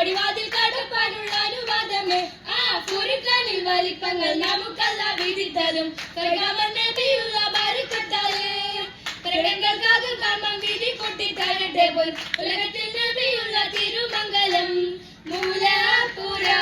പടിവാതിൽ കടപ്പാനുള്ള അനുവാദമേ. ആ കുരുക്കാനിൽ വലിപ്പങ്ങൾ നമുക്കല്ല വിധി തരും നബിയുള്ള ബാരിക്കത്താലേ. പ്രകടങ്ങൾക്കാകും കർമ്മം വിധി കൂട്ടി തരട്ടെ പോൽ. ഉലകത്തിൽ നബിയുള്ള തിരുമംഗലം മൂലപുരാ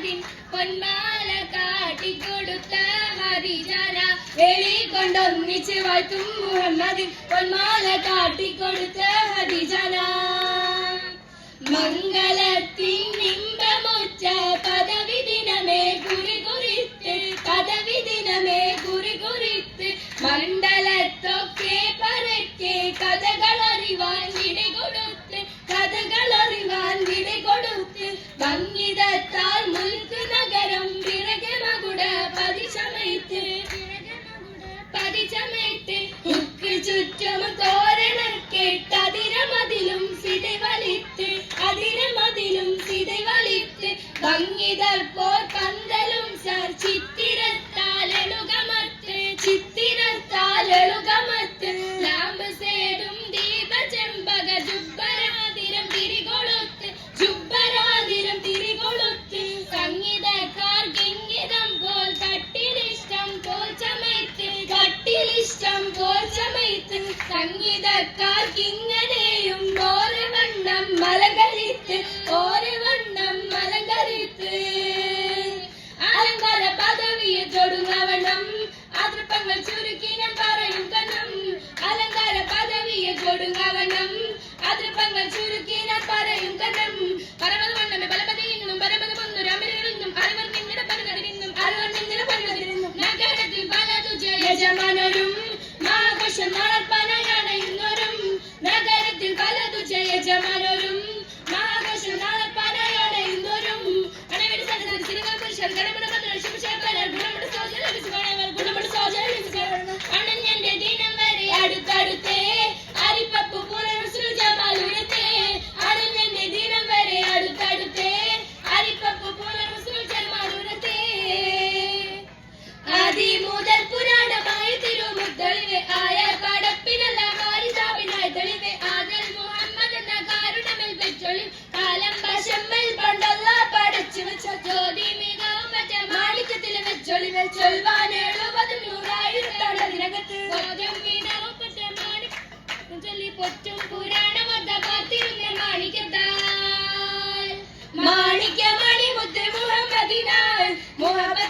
മുഹമ്മദിൻ പൊന്മാല കാട്ടിക്കൊടുത്ത ഹരിജാന ഹേളി കൊണ്ടൊന്നിച്ച് വാഴ്ത്തും മുഹമ്മദിൻ പൊന്മാല കാട്ടിക്കൊടുത്ത ഹരിജാന ഉക്ക് ചമയത്ത് സംഗീതക്കാർക്ക് ഇങ്ങനെയും ഓരോ വെച്ചൊളി വെച്ചൊൽവാൻ എഴുപത് മാണി. ചൊല്ലി പൊറ്റും പുരാണമൊത്ത പാത്തിരുന്ന മാണിക്യത്താൽ മാണിക്യമണി മുത്ത് മുഹമ്മദിനാൽ മുഹമ്മദ്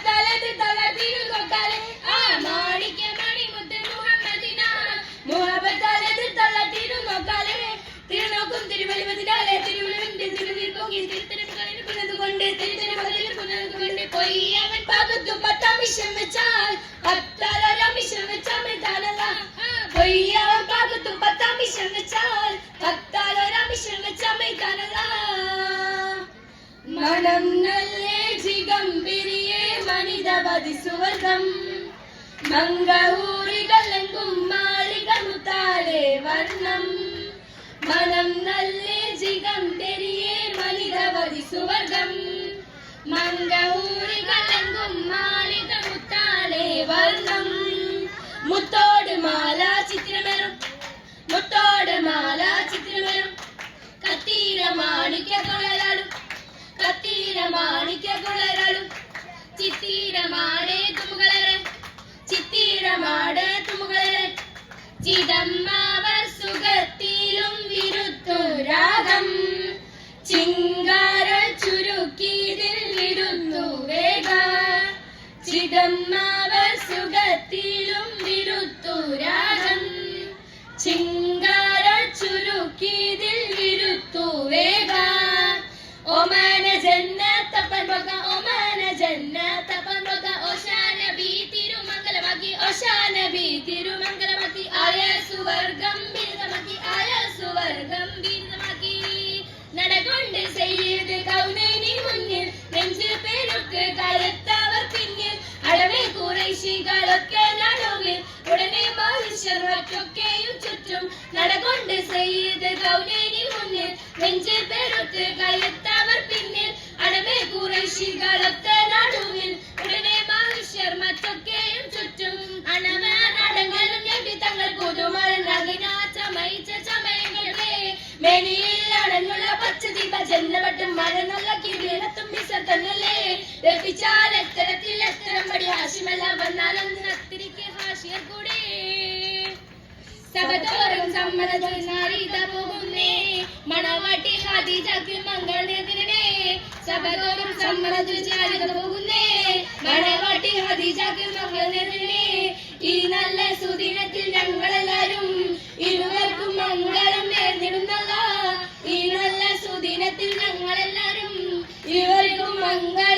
തലതിരു നോക്കാലെ ആ മാണിക്യമണി മുത്ത് മുഹമ്മദിനാൽ മുഹമ്മദ് തലതിരു നോക്കാലെ തിരുനോക്കും തിരുവലിമതിനാലെ തിരുവലിന്റെ തിരുതിൽ പൊങ്ങി തിരുത്തരവുകളിൽ പുനതുകൊണ്ട് തിരുത്തരവുകളിൽ പുനതുകൊണ്ട് പോയി. അവൻ പകത്തു പത്താമിഷം വെച്ചാൽ പത്താലൊരമിഷം വെച്ചാൽ താനല്ല പോയി അവൻ പകത്തു പത്താമിഷം വെച്ചാൽ പത്താലൊരമിഷം വെച്ചാൽ താനല്ല മനം നല്ലേ ജിഗംബിരിയെ മനിതവതി സുവർഗം. മംഗളൂരികളെങ്കും മാളിക മുത്താലെ വർണം. മനം നല്ലേ ജിഗംബിരിയെ മനിതവതി സുവർഗം. മംഗളൂരികളെങ്കും മാലിക മുത്താലെ വർണം. മുത്തോട് മാല ചിത്രമേറും. മുത്തോട് മാല ചിത്രമേറും. കത്തീര മാണിക്യ കൊളരാളും കത്തീര മാണിക്യ കൊളരാളും ചിത്തീരമാടെ തുമുകളരെ. ചിത്തീരമാടെ തുമുകളരെ. ചിതമ്മാവർ സുഖത്തിലും വിരുത്തു രാഗം. ചിങ്കാര ഒമാന ജന്നത്തപ്പൻ വക ഒമാന ജന്നത്തപ്പൻ വക ഓശാന ബി തിരുമംഗലമാക്കി ഓശാന ബി തിരുമംഗലമാക്കി ആയ സുവർഗം ബിരുദമാക്കി ആയ സുവർഗം ബിരുദമാക്കി. നടകൊണ്ട് ചെയ്ത് കൗനൈനി മുന്നിൽ നെഞ്ചു പെരുക്ക് കരുത്തവർ പിന്നിൽ അളവിൽ കുറേശികളൊക്കെ നടുവിൽ ഉടനെ മനുഷ്യർ മറ്റൊക്കെയും ചുറ്റും. നടകൊണ്ട് സയ്യിദ് കൗലൈനി മുന്നിൽ നെഞ്ച് പെരുത്ത് കയ്യെത്തവർ പച്ച ദീപ ജന്മട്ടും മഴ നല്ല കിരീടത്തും വിസർത്തനല്ലേ രപ്പിച്ചാൽ എത്തരത്തിൽ എത്തരം പടി ഹാഷിമല്ല വന്നാലൊന്ന് അത്തിരിക്ക് ഹാഷിയർ കൂടെ. സഭതോറും പോകുന്നേ. മണവാട്ടി ഹാദിജാക്ക് മംഗളനെതിരെ സഭതോറും പോകുന്നേ. മണവാട്ടി ഹാദിജാക്ക് മംഗളനെതിരെ ഈ നല്ല സുദിനത്തിൽ ഞങ്ങളെല്ലാരും கங்க